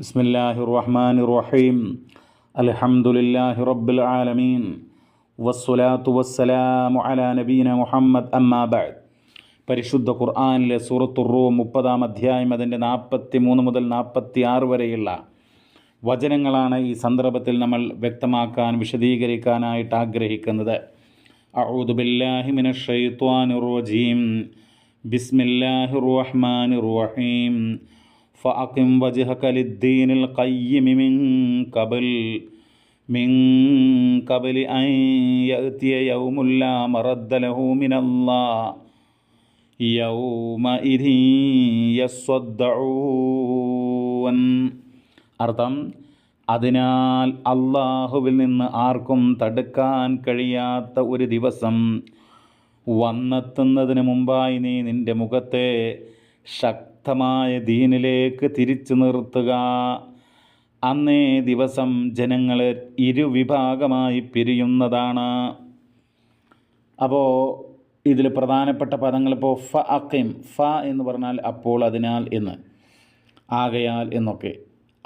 ബിസ്മില്ലാഹി റഹ്മാൻ റഹീം അലഹമുല്ലാഹി റബ്ബുൽ ആലമീൻ. വസ്സലാത്തു വസ്സലാമു അലാ നബീന മുഹമ്മദ് അമ്മാബാദ് പരിശുദ്ധ ഖുർആാനിലെ സൂറത്തുറൂ മുപ്പതാം അധ്യായം അതിന്റെ നാൽപ്പത്തി മൂന്ന് മുതൽ നാൽപ്പത്തി ആറ് വരെയുള്ള വചനങ്ങളാണ് ഈ സന്ദർഭത്തിൽ നമ്മൾ വ്യക്തമാക്കാൻ വിശദീകരിക്കാനായിട്ട് ആഗ്രഹിക്കുന്നത്. അഊദുബില്ലാഹിമിൻ റജീം. ബിസ്മില്ലാഹി റഹ്മാൻ റഹീം. ഫഅഖിം വജ്ഹക ലിദ്ദീനിൽ ഖയ്യിമി മിൻ ഖബൽ മിൻ ഖബലി അൻ യഅ്തിയ യൗമുൽ ലാ മറദ്ദ ലഹു മിനല്ലാഹ് യൗമഇദ യസ്വദ്ദഊൻ അർത്ഥം അതിനാൽ അള്ളാഹുവിൽ നിന്ന് ആർക്കും തടുക്കാൻ കഴിയാത്ത ഒരു ദിവസം വന്നെത്തുന്നതിന് മുമ്പായി നീ നിന്റെ മുഖത്തെ ശക്തി ശക്തമായ ദീനിലേക്ക് തിരിച്ചു നിർത്തുക. അന്നേ ദിവസം ജനങ്ങൾ ഇരുവിഭാഗമായി പിരിയുന്നതാണ്. അപ്പോൾ ഇതിൽ പ്രധാനപ്പെട്ട പദങ്ങൾ ഇപ്പോൾ ഫ അക്കിം ഫ എന്ന് പറഞ്ഞാൽ അപ്പോൾ അതിനാൽ എന്ന്. ആകയാൽ എന്നൊക്കെ.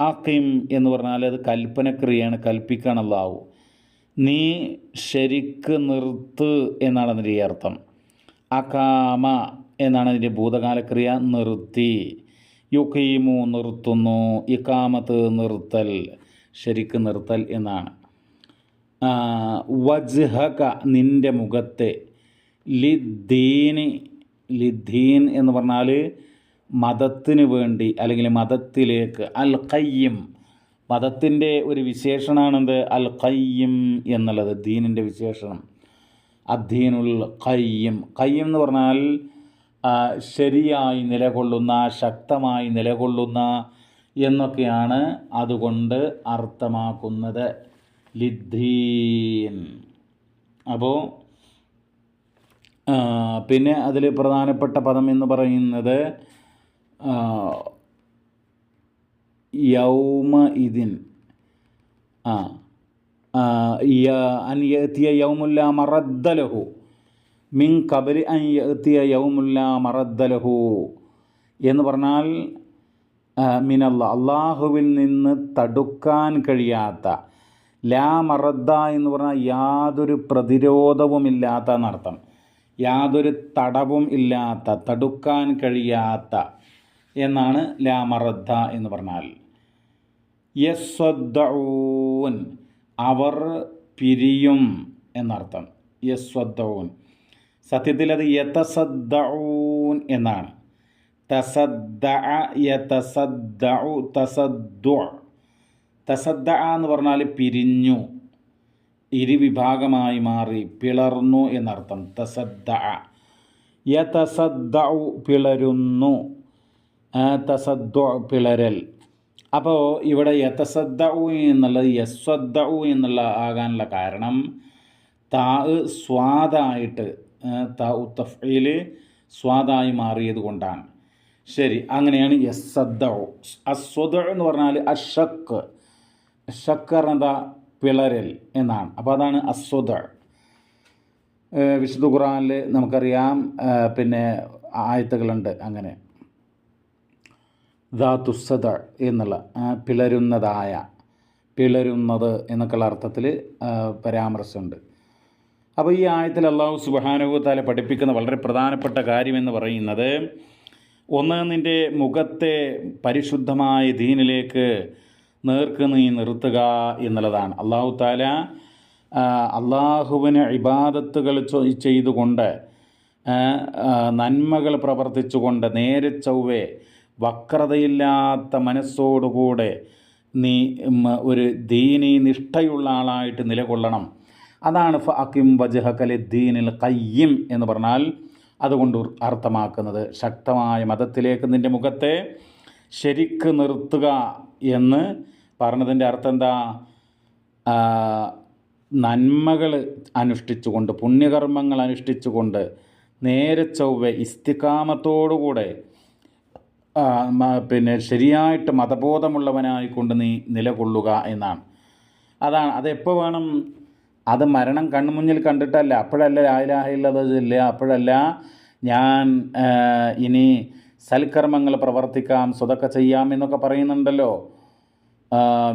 അക്കിം എന്ന് പറഞ്ഞാൽ അത് കൽപ്പനക്രിയയാണ് കൽപ്പിക്കണല്ലാവൂ നീ ശരിക്ക് നിർത്ത് എന്നാണ് അതിന്റെ അർത്ഥം. അകാമ എന്നാണ് അതിന്റെ ഭൂതകാലക്രിയ നിർത്തി. യുക്കീമു നിർത്തുന്നു ഇക്കാമത്ത് നിർത്തൽ ശരിക്ക് നിർത്തൽ എന്നാണ്. വജ്ഹക നിന്റെ മുഖത്തെ ലിദ്ദീന് ലിദ്ദീൻ എന്ന് പറഞ്ഞാൽ മതത്തിന് വേണ്ടി അല്ലെങ്കിൽ മതത്തിലേക്ക് അൽ ഖയ്യം മതത്തിന്റെ ഒരു വിശേഷണമാണെന്ത് അൽ ഖയ്യം എന്നുള്ളത് ദീനിന്റെ വിശേഷണം. അദ്ദീനുൽ ഖയ്യം. ഖയ്യം എന്ന് പറഞ്ഞാൽ ശരിയായി നിലകൊള്ളുന്ന ശക്തമായി നിലകൊള്ളുന്ന എന്നൊക്കെയാണ് അതുകൊണ്ട് അർത്ഥമാക്കുന്നത്. ലിദ്ദീൻ. അപ്പോൾ പിന്നെ അതിൽ പ്രധാനപ്പെട്ട പദം എന്ന് പറയുന്നത് യൗമ ഇതിൻ ആ അനിയത്തിയ യൗമുല്ല മറദ്ദലഹു. മിൻ കബരി അയ്യത്തിയ യൗമുല്ല മറദ്ദലഹു എന്ന് പറഞ്ഞാൽ മിനല്ല അള്ളാഹുവിൽ നിന്ന് തടുക്കാൻ കഴിയാത്ത ലാ മറദ്ദ എന്ന് പറഞ്ഞാൽ യാതൊരു പ്രതിരോധവുമില്ലാത്ത എന്നർത്ഥം. യാതൊരു തടവും ഇല്ലാത്ത തടുക്കാൻ കഴിയാത്ത എന്നാണ് ലാ മറദ്ദ എന്ന് പറഞ്ഞാൽ. യസ്വദ്ദഊൻ അവർ പിരിയും എന്നർത്ഥം. യസ്വദ്ദഊൻ. സത്യത്തിൽ അത് യതസദ്ദഊൻ എന്നാണ്. തസദ്ദ. എന്ന് പറഞ്ഞാൽ പിരിഞ്ഞു ഇരുവിഭാഗമായി മാറി പിളർന്നു എന്നർത്ഥം. തസദ്ദ യതസദ്ദഉ പിളരുന്നു. തസദ്ദു പിളരൽ. അപ്പോൾ ഇവിടെ യതസദ്ദഉ എന്നുള്ളത് യസ്വദ്ദഉ എന്നുള്ള ആകാനുള്ള കാരണം താ സ്വാദായിട്ട് താ ഉത്തഫയിൽ സ്വാദായി മാറിയത് കൊണ്ടാണ്. ശരി അങ്ങനെയാണ് യസ്സദ് അസ്വദ എന്ന് പറഞ്ഞാൽ അഷക്ക് ഷക്കർ എന്താ? പിളരൽ എന്നാണ്. അപ്പോൾ അതാണ് അസ്വദ. വിശുദ്ധ ഖുറാനിൽ നമുക്കറിയാം പിന്നെ ആയത്തുകളുണ്ട് അങ്ങനെ. ധാതുസദ എന്നുള്ള പിളരുന്നതായ പിളരുന്നത് എന്നൊക്കെയുള്ള അർത്ഥത്തിൽ പരാമർശമുണ്ട്. അപ്പോൾ ഈ ആയത്തിൽ അള്ളാഹു സുബാനുഭവത്താലെ പഠിപ്പിക്കുന്ന വളരെ പ്രധാനപ്പെട്ട കാര്യമെന്ന് പറയുന്നത് ഒന്ന് നിന്റെ മുഖത്തെ പരിശുദ്ധമായ ദീനിലേക്ക് നേർക്ക് നീ നിർത്തുക എന്നുള്ളതാണ്. അള്ളാഹു താല അള്ളാഹുവിന് ഇബാദത്തുകൾ ചെയ്തുകൊണ്ട് നന്മകൾ പ്രവർത്തിച്ചുകൊണ്ട് നേരെ ചൊവ്വേ വക്രതയില്ലാത്ത മനസ്സോടുകൂടെ നീ ഒരു ദീനി നിഷ്ഠയുള്ള ആളായിട്ട് നിലകൊള്ളണം. അതാണ് ഫ അക്കിം വജഹക്കലെ ദീനിൽ കയ്യം എന്ന് പറഞ്ഞാൽ അതുകൊണ്ട് അർത്ഥമാക്കുന്നത്. ശക്തമായ മതത്തിലേക്ക് നിന്റെ മുഖത്തെ ശരിക്ക് നിർത്തുക എന്ന് പറഞ്ഞതിന്റെ അർത്ഥം എന്താ? നന്മകൾ അനുഷ്ഠിച്ചുകൊണ്ട് പുണ്യകർമ്മങ്ങൾ അനുഷ്ഠിച്ചുകൊണ്ട് നേരെ ചൊവ്വ ഇസ്തിക്കാമത്തോടുകൂടെ പിന്നെ ശരിയായിട്ട് മതബോധമുള്ളവനായിക്കൊണ്ട് നീ നിലകൊള്ളുക എന്നാണ്. അതാണ് അതെപ്പോൾ വേണം? അത് മരണം കൺമുന്നിൽ കണ്ടിട്ടല്ല. അപ്പോഴല്ല ലായിലാഹില്ലത് അപ്പോഴല്ല ഞാൻ ഇനി സൽക്കർമ്മങ്ങൾ പ്രവർത്തിക്കാം സ്വതൊക്കെ ചെയ്യാം എന്നൊക്കെ പറയുന്നുണ്ടല്ലോ.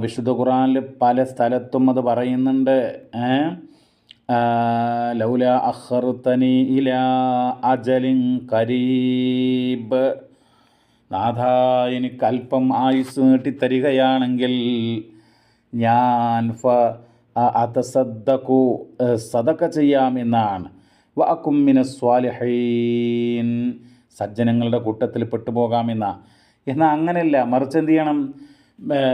വിശുദ്ധ ഖുറാനിൽ പല സ്ഥലത്തും അത് പറയുന്നുണ്ട്. ലൗല അഖർത്തനി ഇല അജലിൻ കരീബ്. നാഥ എനിക്ക് അല്പം ആയുസ് നീട്ടിത്തരികയാണെങ്കിൽ ഞാൻ ഫ അതസദ്ദക്കു സദക്ക ചെയ്യാമെന്നാണ്. വഅക്കുമ്മിന സ്വാലിഹീൻ. സജ്ജനങ്ങളുടെ കൂട്ടത്തിൽ പെട്ടുപോകാമെന്ന. എന്നാൽ അങ്ങനെയല്ല മറിച്ച് എന്ത് ചെയ്യണം?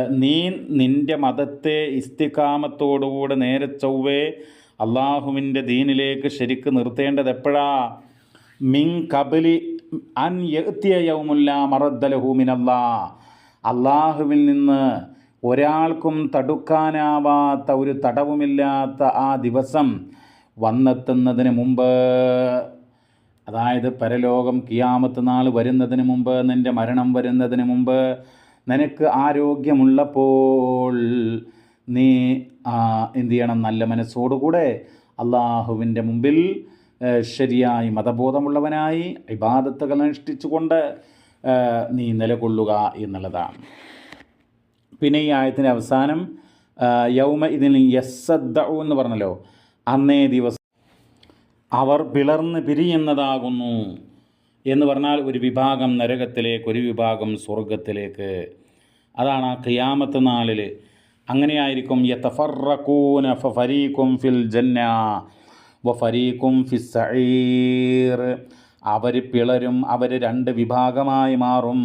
നീ നിന്റെ മതത്തെ ഇസ്തിക്കാമത്തോടുകൂടെ നേരെ ചൊവ്വേ അള്ളാഹുവിന്റെ ദീനിലേക്ക് ശരിക്ക് നിർത്തേണ്ടത് എപ്പോഴാ? മിൻ കബലി അൻ യൗമുല്ല മറദ്ദലഹൂമിനല്ലാ അള്ളാഹുവിൽ നിന്ന് ഒരാൾക്കും തടുക്കാനാവാത്ത ഒരു തടവുമില്ലാത്ത ആ ദിവസം വന്നെത്തുന്നതിന് മുമ്പ് അതായത് പരലോകം കിയാമത്ത് നാൾ വരുന്നതിന് മുമ്പ് നിന്റെ മരണം വരുന്നതിന് മുമ്പ് നിനക്ക് ആരോഗ്യമുള്ളപ്പോൾ നീ എന്തു ചെയ്യണം? നല്ല മനസ്സോടുകൂടെ അള്ളാഹുവിന്റെ മുമ്പിൽ ശരിയായി മതബോധമുള്ളവനായി ഇബാദത്തുകൾ അനുഷ്ഠിച്ചുകൊണ്ട് നീ നിലകൊള്ളുക എന്നുള്ളതാണ്. പിന്നെ ഈ ആയത്തിന്റെ അവസാനം യൗമ ഇതിൽ യസ്സദ്ദ എന്ന് പറഞ്ഞല്ലോ. അന്നേ ദിവസം അവർ പിളർന്ന് പിരിയുന്നതാകുന്നു എന്ന് പറഞ്ഞാൽ ഒരു വിഭാഗം നരകത്തിലേക്ക് ഒരു വിഭാഗം സ്വർഗത്തിലേക്ക് അതാണ് ആ ഖിയാമത്ത് നാളിൽ അങ്ങനെയായിരിക്കും യതഫറഖൂന ഫരീഖും ഫിൽ ജന്ന വ ഫരീഖും ഫി സഈർ. അവർ പിളരും അവർ രണ്ട് വിഭാഗമായി മാറും.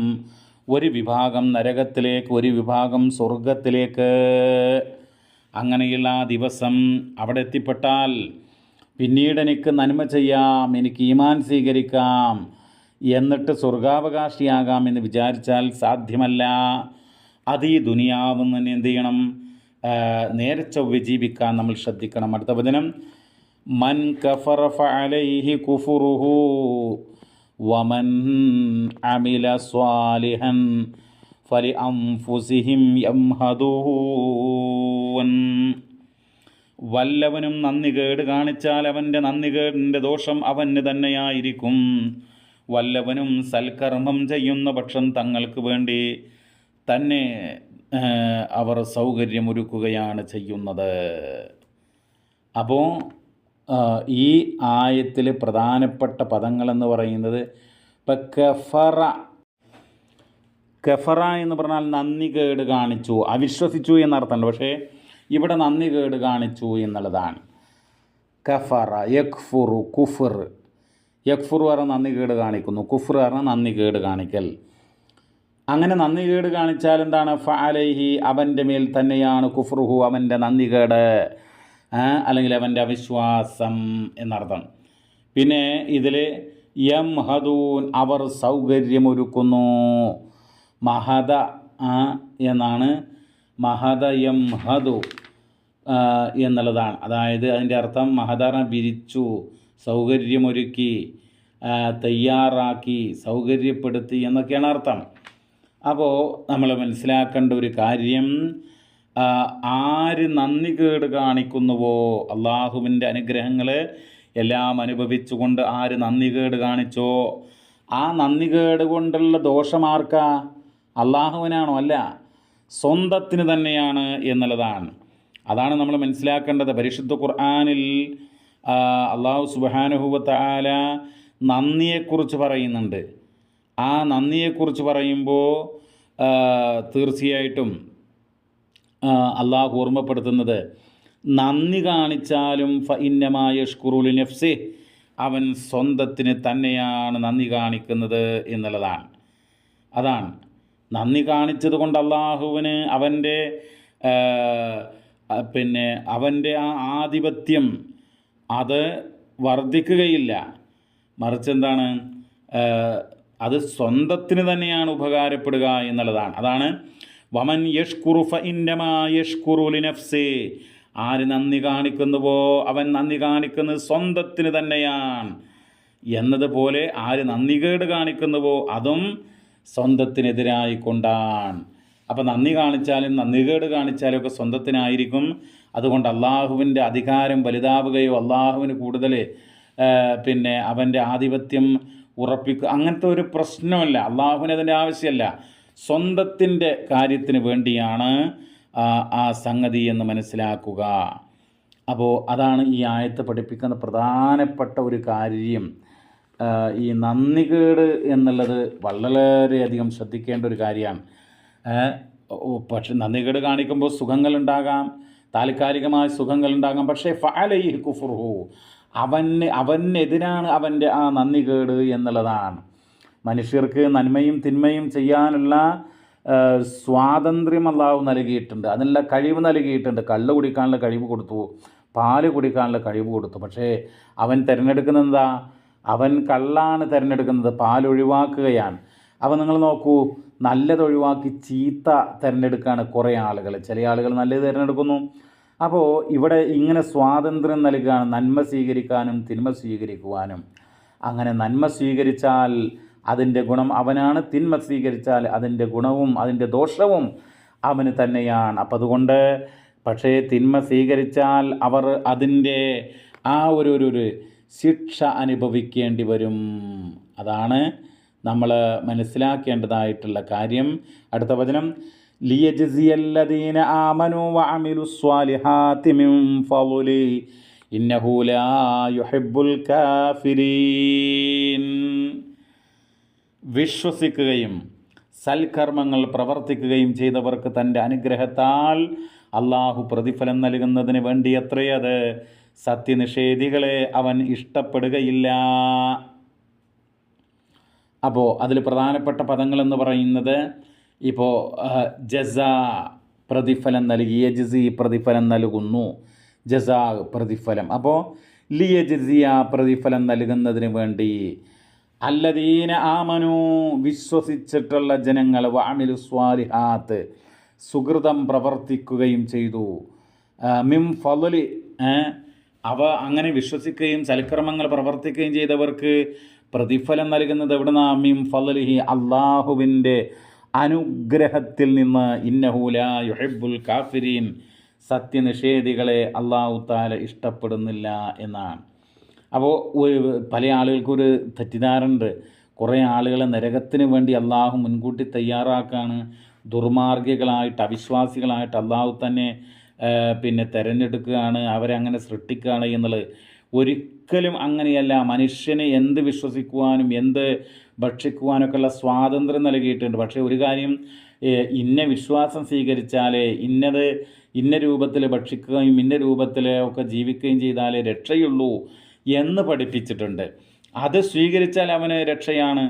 ഒരു വിഭാഗം നരകത്തിലേക്ക് ഒരു വിഭാഗം സ്വർഗത്തിലേക്ക് അങ്ങനെയുള്ള ആ ദിവസം അവിടെ എത്തിപ്പെട്ടാൽ പിന്നീട് എനിക്ക് നന്മ ചെയ്യാം എനിക്ക് ഈമാൻ സ്വീകരിക്കാം എന്നിട്ട് സ്വർഗാവകാശിയാകാം എന്ന് വിചാരിച്ചാൽ സാധ്യമല്ല. അത് ഈ ദുനിയാവും തന്നെ എന്ത് ചെയ്യണം? നേരെ ചൊവ്വ ജീവിക്കാൻ നമ്മൾ ശ്രദ്ധിക്കണം. അടുത്ത വചനം മൻ കഫറ ഫഅലൈഹി കുഫുറുഹു അമില സ്വാലിഹൻ ഫലി അംഫുസിഹിം യംഹദൂൻ വല്ലവനും നന്ദി കേട് കാണിച്ചാൽ അവന്റെ നന്ദി കേടിന്റെ ദോഷം അവന് തന്നെയായിരിക്കും. വല്ലവനും സൽക്കർമ്മം ചെയ്യുന്ന പക്ഷം തങ്ങൾക്ക് വേണ്ടി തന്നെ അവർ സൗകര്യമൊരുക്കുകയാണ് ചെയ്യുന്നത്. അപ്പോൾ ഈ ആയത്തിൽ പ്രധാനപ്പെട്ട പദങ്ങളെന്ന് പറയുന്നത് ഇപ്പം കഫറ. കഫറ എന്ന് പറഞ്ഞാൽ നന്ദി കേട് കാണിച്ചു അവിശ്വസിച്ചു എന്നർത്ഥമുണ്ട്. പക്ഷേ ഇവിടെ നന്ദി കേട് കാണിച്ചു എന്നുള്ളതാണ്. കഫറ യഖ്ഫുറു കുഫർ. യഖ്ഫുർ പറഞ്ഞ നന്ദി കേട് കാണിക്കുന്നു. കുഫർ പറഞ്ഞ നന്ദി കേട് കാണിക്കൽ. അങ്ങനെ നന്ദി കേട് കാണിച്ചാൽ എന്താണ്? ഫഅലൈഹി അവന്റെ മേൽ തന്നെയാണ് കുഫ്റുഹു അവന്റെ നന്ദി കേട്. അല്ലെങ്കിൽ അവന്റെ അവിശ്വാസം എന്നർത്ഥം. പിന്നെ ഇതിൽ യം ഹദൂൻ അവർ സൗകര്യമൊരുക്കുന്നു. മഹദ എന്നാണ്. മഹദ യം ഹദു എന്നുള്ളതാണ്. അതായത് അതിന്റെ അർത്ഥം മഹദറ വിരിച്ചു സൗകര്യമൊരുക്കി തയ്യാറാക്കി സൗകര്യപ്പെടുത്തി എന്നൊക്കെയാണ് അർത്ഥം. അപ്പോൾ നമ്മൾ മനസ്സിലാക്കേണ്ട ഒരു കാര്യം ആര് നന്ദി കേട് കാണിക്കുന്നുവോ? അള്ളാഹുവിന്റെ അനുഗ്രഹങ്ങൾ എല്ലാം അനുഭവിച്ചുകൊണ്ട് ആര് നന്ദി കേട് കാണിച്ചോ? ആ നന്ദി കേട് കൊണ്ടുള്ള ദോഷമാർക്കാ അള്ളാഹുവിനാണോ? അല്ല സ്വന്തത്തിന് തന്നെയാണ് എന്നുള്ളതാണ്. അതാണ് നമ്മൾ മനസ്സിലാക്കേണ്ടത്. പരിശുദ്ധ ഖുർആാനിൽ അള്ളാഹു സുബാനുഹുവത്ത ആല നന്ദിയെക്കുറിച്ച് പറയുന്നുണ്ട്. ആ നന്ദിയെക്കുറിച്ച് പറയുമ്പോൾ തീർച്ചയായിട്ടും അള്ളാഹു ഓർമ്മപ്പെടുത്തുന്നത്. നന്ദി കാണിച്ചാലും ഫൈന്യമായ ഷ്കുറുലി നഫ്സി അവൻ സ്വന്തത്തിന് തന്നെയാണ് നന്ദി കാണിക്കുന്നത് എന്നുള്ളതാണ്. അതാണ്. നന്ദി കാണിച്ചത് കൊണ്ട് അള്ളാഹുവിന് അവന്റെ പിന്നെ അവന്റെ ആ ആധിപത്യം അത് വർദ്ധിക്കുകയില്ല. മറിച്ച് എന്താണ് അത് സ്വന്തത്തിന് തന്നെയാണ് ഉപകാരപ്പെടുക എന്നുള്ളതാണ്. അതാണ് വമൻ യഷ്കുറു ഫ യഷ്കുറു ലിനഫ്സേ. ആര് നന്ദി കാണിക്കുന്നുവോ അവൻ നന്ദി കാണിക്കുന്നത് സ്വന്തത്തിന് തന്നെയാണ്. എന്നതുപോലെ ആര് നന്ദികേട് കാണിക്കുന്നുവോ അതും സ്വന്തത്തിനെതിരായി കൊണ്ടാണ്. അപ്പം നന്ദി കാണിച്ചാലും നന്ദികേട് കാണിച്ചാലും ഒക്കെ സ്വന്തത്തിനായിരിക്കും. അതുകൊണ്ട് അള്ളാഹുവിന്റെ അധികാരം വലുതാവുകയോ അള്ളാഹുവിന് കൂടുതൽ പിന്നെ അവന്റെ ആധിപത്യം ഉറപ്പിക്കുക അങ്ങനത്തെ ഒരു പ്രശ്നമല്ല. അള്ളാഹുവിന് അതിന്റെ ആവശ്യമല്ല. സ്വന്തത്തിന്റെ കാര്യത്തിന് വേണ്ടിയാണ് ആ, സംഗതി എന്ന് മനസ്സിലാക്കുക. അപ്പോൾ അതാണ് ഈ ആയത്ത് പഠിപ്പിക്കുന്ന പ്രധാനപ്പെട്ട ഒരു കാര്യം. ഈ നന്ദികേട് എന്നുള്ളത് വളരെയധികം ശ്രദ്ധിക്കേണ്ട ഒരു കാര്യമാണ്. പക്ഷെ നന്ദികേട് കാണിക്കുമ്പോൾ സുഖങ്ങളുണ്ടാകാം താൽക്കാലികമായ സുഖങ്ങളുണ്ടാകാം. പക്ഷേ ഫഅലൈഹി കുഫുർഹു അവന് അവനെതിരാണ് അവന്റെ ആ നന്ദികേട് എന്നുള്ളതാണ്. മനുഷ്യർക്ക് നന്മയും തിന്മയും ചെയ്യാനുള്ള സ്വാതന്ത്ര്യം അള്ളാഹു നൽകിയിട്ടുണ്ട്. അതിനുള്ള കഴിവ് നൽകിയിട്ടുണ്ട്. കള്ള് കുടിക്കാനുള്ള കഴിവ് കൊടുത്തു. പാൽ കുടിക്കാനുള്ള കഴിവ് കൊടുത്തു. പക്ഷേ അവൻ തിരഞ്ഞെടുക്കുന്നത് എന്താ? അവൻ കള്ളാണ് തിരഞ്ഞെടുക്കുന്നത്. പാൽ ഒഴിവാക്കുകയാണ്. അപ്പോൾ നിങ്ങൾ നോക്കൂ നല്ലതൊഴിവാക്കി ചീത്ത തിരഞ്ഞെടുക്കുകയാണ് കുറേ ആളുകൾ. ചില ആളുകൾ നല്ലത് തിരഞ്ഞെടുക്കുന്നു. അപ്പോൾ ഇവിടെ ഇങ്ങനെ സ്വാതന്ത്ര്യം നൽകുകയാണ് നന്മ സ്വീകരിക്കാനും തിന്മ സ്വീകരിക്കുവാനും അങ്ങനെ നന്മ സ്വീകരിച്ചാൽ അതിന്റെ ഗുണം അവനാണ് തിന്മ സ്വീകരിച്ചാൽ അതിന്റെ ഗുണവും അതിന്റെ ദോഷവും അവന് തന്നെയാണ്. അപ്പം അതുകൊണ്ട് പക്ഷേ തിന്മ സ്വീകരിച്ചാൽ അവർ അതിന്റെ ആ ഒരു ഒരു ശിക്ഷ അനുഭവിക്കേണ്ടി വരും. അതാണ് നമ്മൾ മനസ്സിലാക്കേണ്ടതായിട്ടുള്ള കാര്യം. അടുത്ത വചനം. ലിയജിയല്ലദീന ആമനു വഅമിലു സ്വാലിഹാതി മിൻ ഇന്നഹു കാഫിരീൻ. വിശ്വസിക്കുകയും സൽക്കർമ്മങ്ങൾ പ്രവർത്തിക്കുകയും ചെയ്തവർക്ക് തന്റെ അനുഗ്രഹത്താൽ അള്ളാഹു പ്രതിഫലം നൽകുന്നതിന് വേണ്ടി അത്രയത് സത്യനിഷേധികളെ അവൻ ഇഷ്ടപ്പെടുകയില്ല. അപ്പോൾ അതിൽ പ്രധാനപ്പെട്ട പദങ്ങളെന്ന് പറയുന്നത് ഇപ്പോൾ ജസ പ്രതിഫലം നൽകി യജസി പ്രതിഫലം നൽകുന്നു. ജസാ പ്രതിഫലം. അപ്പോൾ ലിയജിസിയ പ്രതിഫലം നൽകുന്നതിന് വേണ്ടി അല്ലദീന ആമനു വിശ്വസിച്ചിട്ടുള്ള ജനങ്ങൾ വാമിലു സ്വാലിഹാത്ത് സുഹൃതം പ്രവർത്തിക്കുകയും ചെയ്തു. മിം ഫലി അവ അങ്ങനെ വിശ്വസിക്കുകയും സൽക്കർമ്മങ്ങൾ പ്രവർത്തിക്കുകയും ചെയ്തവർക്ക് പ്രതിഫലം നൽകുന്നത് എവിടുന്ന? മിം ഫലുലിഹി അള്ളാഹുവിന്റെ അനുഗ്രഹത്തിൽ നിന്ന്. ഇന്നഹൂല യുഹബുൽ കാഫിരീൻ. സത്യനിഷേധികളെ അള്ളാഹു താല ഇഷ്ടപ്പെടുന്നില്ല എന്നാണ്. അപ്പോൾ പല ആളുകൾക്കൊരു തെറ്റിദ്ധാരണുണ്ട് കുറേ ആളുകളെ നരകത്തിന് വേണ്ടി അള്ളാഹു മുൻകൂട്ടി തയ്യാറാക്കാണ്. ദുർമാർഗികളായിട്ട് അവിശ്വാസികളായിട്ട് അള്ളാഹു തന്നെ പിന്നെ തിരഞ്ഞെടുക്കുകയാണ് അവരെ അങ്ങനെ സൃഷ്ടിക്കുകയാണ് എന്നുള്ളത്. ഒരിക്കലും അങ്ങനെയല്ല. മനുഷ്യനെ എന്ത് വിശ്വസിക്കുവാനും എന്ത് ഭക്ഷിക്കുവാനൊക്കെയുള്ള സ്വാതന്ത്ര്യം നൽകിയിട്ടുണ്ട്. പക്ഷേ ഒരു കാര്യം ഇന്ന വിശ്വാസം സ്വീകരിച്ചാലേ ഇന്നത് ഇന്ന രൂപത്തിൽ ഭക്ഷിക്കുകയും ഇന്ന രൂപത്തിൽ ഒക്കെ ജീവിക്കുകയും ചെയ്താലേ രക്ഷയുള്ളൂ. എന്ന് പഠിപ്പിച്ചിട്ടുണ്ട്. അത് സ്വീകരിച്ചാൽ അവന് രക്ഷയാണ്.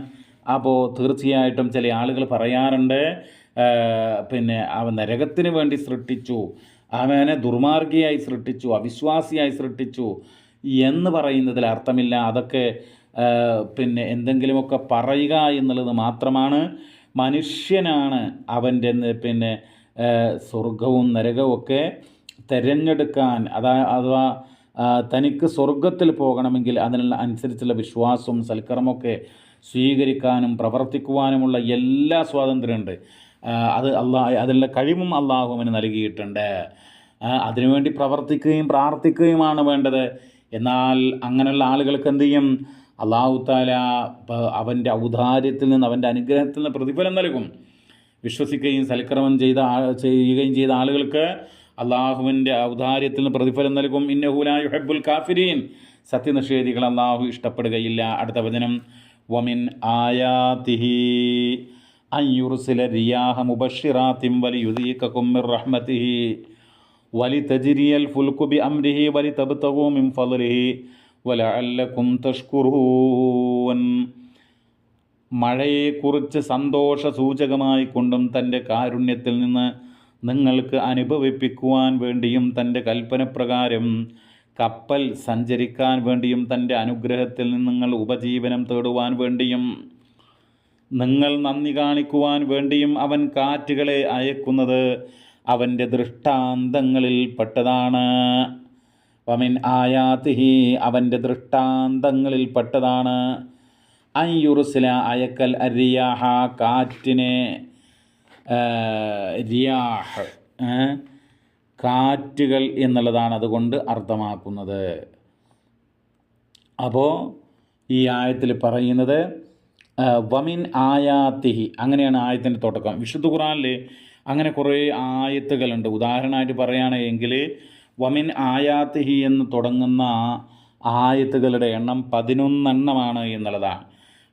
അപ്പോൾ തീർച്ചയായിട്ടും ചില ആളുകൾ പറയാറുണ്ട് പിന്നെ അവൻ നരകത്തിന് വേണ്ടി സൃഷ്ടിച്ചു അവനെ ദുർമാർഗിയായി സൃഷ്ടിച്ചു അവിശ്വാസിയായി സൃഷ്ടിച്ചു എന്ന് പറയുന്നതിൽ അർത്ഥമില്ല. അതൊക്കെ പിന്നെ എന്തെങ്കിലുമൊക്കെ പറയുക എന്നുള്ളത് മാത്രമാണ്. മനുഷ്യനാണ് അവന്റെ പിന്നെ സ്വർഗവും നരകവും ഒക്കെ തിരഞ്ഞെടുക്കാൻ അതാ അഥവാ തനിക്ക് സ്വർഗത്തിൽ പോകണമെങ്കിൽ അതിനുള്ള അനുസരിച്ചുള്ള വിശ്വാസവും സൽക്കരമൊക്കെ സ്വീകരിക്കാനും പ്രവർത്തിക്കുവാനുമുള്ള എല്ലാ സ്വാതന്ത്ര്യമുണ്ട്. അത് അള്ളാഹ് അതിനുള്ള കഴിവും അള്ളാഹു അവന് നൽകിയിട്ടുണ്ട്. അതിനുവേണ്ടി പ്രവർത്തിക്കുകയും പ്രാർത്ഥിക്കുകയുമാണ് വേണ്ടത്. എന്നാൽ അങ്ങനെയുള്ള ആളുകൾക്ക് എന്ത് ചെയ്യും? അള്ളാഹു താല അവന്റെ ഔദാര്യത്തിൽ നിന്ന് അവന്റെ അനുഗ്രഹത്തിൽ നിന്ന് പ്രതിഫലം നൽകും. വിശ്വസിക്കുകയും സൽക്രമം ചെയ്ത ചെയ്യുകയും ചെയ്ത ആളുകൾക്ക് അള്ളാഹുവിന്റെ ഔദാര്യത്തിന് പ്രതിഫലം നൽകും. ഇന്നഹുലായു ഹെബുൽ കാഫിരീൻ. സത്യനിഷേധികൾ അള്ളാഹു ഇഷ്ടപ്പെടുകയില്ല. അടുത്ത വചനം. വമിൻ ആയാതിഹി അയ്യുറുസില റിയാഹ മുബഷിറാത്തിം വലിയുദീക്കും മിർ റഹ്മതിഹി വലി തജിരിയൽ ഫുൽകുബി അംരിഹി വലി തബ്തഗു മിൻ വല അല്ലക്കും തഷ്കുറൂൻ. മഴയെക്കുറിച്ച് സന്തോഷ സൂചകമായി കൊണ്ടും തന്റെ കാരുണ്യത്തിൽ നിന്ന് നിങ്ങൾക്ക് അനുഭവിപ്പിക്കുവാൻ വേണ്ടിയും തന്റെ കൽപ്പനപ്രകാരം കപ്പൽ സഞ്ചരിക്കാൻ വേണ്ടിയും തന്റെ അനുഗ്രഹത്തിൽ നിന്ന് നിങ്ങൾ ഉപജീവനം തേടുവാൻ വേണ്ടിയും നിങ്ങൾ നന്ദി കാണിക്കുവാൻ വേണ്ടിയും അവൻ കാറ്റുകളെ അയക്കുന്നത് അവന്റെ ദൃഷ്ടാന്തങ്ങളിൽ പെട്ടതാണ്. വമിൻ ആയാതിഹി അവന്റെ ദൃഷ്ടാന്തങ്ങളിൽ പെട്ടതാണ്. അയ്യുറുസില അയക്കൽ അരിയാഹ കാറ്റിനെ റിയാഹ്? കാറ്റുകൾ എന്നുള്ളതാണ് അതുകൊണ്ട് അർത്ഥമാക്കുന്നത്. അപ്പോൾ ഈ ആയത്തിൽ പറയുന്നത് വമിൻ ആയാത്തിഹി അങ്ങനെയാണ് ആയത്തിന്റെ തുടക്കം. വിശുദ്ധ ഖുറാനിൽ അങ്ങനെ കുറേ ആയത്തുകളുണ്ട്. ഉദാഹരണമായിട്ട് പറയുകയാണെങ്കിൽ വമിൻ ആയാത്തിഹി എന്ന് തുടങ്ങുന്ന ആയത്തുകളുടെ എണ്ണം പതിനൊന്നെണ്ണമാണ് എന്നുള്ളതാണ്.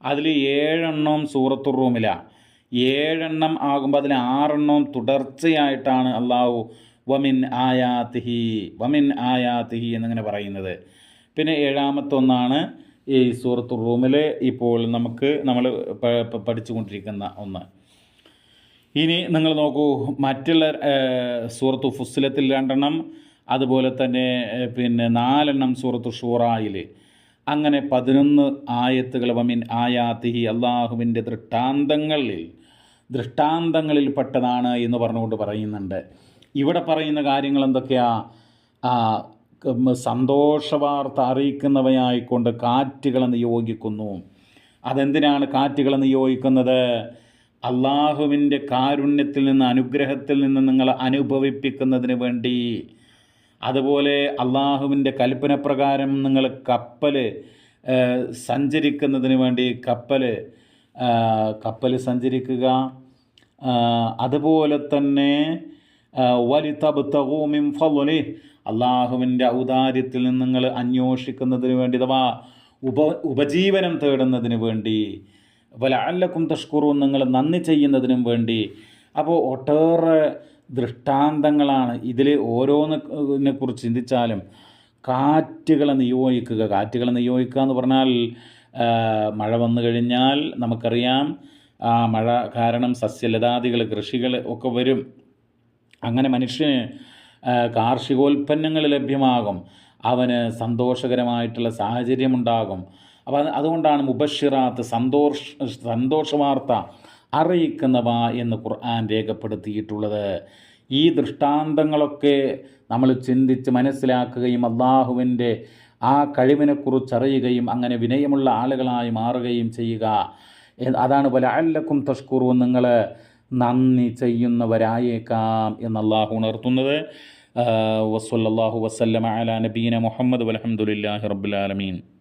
അതിൽ ഏഴെണ്ണം സൂറത്തു റൂമിലാണ് ഏഴെണ്ണം ആകുമ്പോൾ അതിൽ ആറെണ്ണം തുടർച്ചയായിട്ടാണ് അള്ളാഹു വമിൻ ആയാത്തിഹി വമിൻ ആയാത്തിഹി എന്നിങ്ങനെ പറയുന്നത്. പിന്നെ ഏഴാമത്തെ ഒന്നാണ് ഈ സൂറത്തു റൂമിൽ ഇപ്പോൾ നമുക്ക് നമ്മൾ പഠിച്ചുകൊണ്ടിരിക്കുന്ന ഒന്ന്. ഇനി നിങ്ങൾ നോക്കൂ മറ്റുള്ള സൂറത്ത് ഫുസ്ലത്തിൽ രണ്ടെണ്ണം അതുപോലെ തന്നെ പിന്നെ നാലെണ്ണം സൂറത്തു ഷൂറായിൽ അങ്ങനെ പതിനൊന്ന് ആയത്തുകൾ വമിൻ ആയാത്തിഹി അള്ളാഹുവിന്റെ ദൃഷ്ടാന്തങ്ങളിൽ ദൃഷ്ടാന്തങ്ങളിൽ പെട്ടതാണ് എന്ന് പറഞ്ഞുകൊണ്ട് പറയുന്നുണ്ട്. ഇവിടെ പറയുന്ന കാര്യങ്ങൾ എന്തൊക്കെയാ? സന്തോഷവാർത്ത അറിയിക്കുന്നവയായിക്കൊണ്ട് കാറ്റുകളെ നിയോഗിക്കുന്നു അതെന്തിനാണ് കാറ്റുകളെ നിയോഗിക്കുന്നത് അള്ളാഹുവിന്റെ കാരുണ്യത്തിൽ നിന്ന് അനുഗ്രഹത്തിൽ നിന്ന് നിങ്ങളെ അനുഭവിപ്പിക്കുന്നതിന് വേണ്ടി അതുപോലെ അള്ളാഹുവിന്റെ കൽപ്പനപ്രകാരം നിങ്ങൾ കപ്പൽ സഞ്ചരിക്കുന്നതിന് വേണ്ടി കപ്പൽ കപ്പൽ സഞ്ചരിക്കുക. അതുപോലെ തന്നെ വലിതബുത്തകൂമിം ഫലി അള്ളാഹുവിന്റെ ഔദാര്യത്തിൽ നിന്ന് നിങ്ങൾ അന്വേഷിക്കുന്നതിന് വേണ്ടി അഥവാ ഉപ ഉപജീവനം തേടുന്നതിന് വേണ്ടി വല അല്ലക്കും തഷ്കുറും നിങ്ങൾ നന്ദി ചെയ്യുന്നതിനും വേണ്ടി. അപ്പോൾ ഒട്ടേറെ ദൃഷ്ടാന്തങ്ങളാണ് ഇതിൽ ഓരോന്നിനെ കുറിച്ച് ചിന്തിച്ചാലും കാറ്റുകളെ നിയോഗിക്കുക. കാറ്റുകളെ നിയോഗിക്കുക എന്ന് പറഞ്ഞാൽ മഴ വന്നു കഴിഞ്ഞാൽ നമുക്കറിയാം ആ മഴ കാരണം സസ്യലതാദികൾ കൃഷികൾ ഒക്കെ വരും. അങ്ങനെ മനുഷ്യന് കാർഷികോൽപ്പന്നങ്ങൾ ലഭ്യമാകും. അവന് സന്തോഷകരമായിട്ടുള്ള സാഹചര്യമുണ്ടാകും. അപ്പോൾ അതുകൊണ്ടാണ് മുബഷിറാത്ത് സന്തോഷ സന്തോഷവാർത്ത അറിയിക്കുന്നവ എന്ന് ഖുർആൻ രേഖപ്പെടുത്തിയിട്ടുള്ളത്. ഈ ദൃഷ്ടാന്തങ്ങളൊക്കെ നമ്മൾ ചിന്തിച്ച് മനസ്സിലാക്കുകയും അള്ളാഹുവിന്റെ ആ കഴിവിനെക്കുറിച്ച് അറിയുകയും അങ്ങനെ വിനയമുള്ള ആളുകളായി മാറുകയും ചെയ്യുക. അതാണ് പല അല്ലക്കും തഷ്കൂറും നിങ്ങൾ നന്ദി ചെയ്യുന്നവരായേക്കാം എന്നല്ലാഹു ഉണർത്തുന്നത്. വസ്വല്ലാഹു വസ്ലം അല നബീന മുഹമ്മദ് വലഹമുല്ലാഹി റബ്ബുലാലമീൻ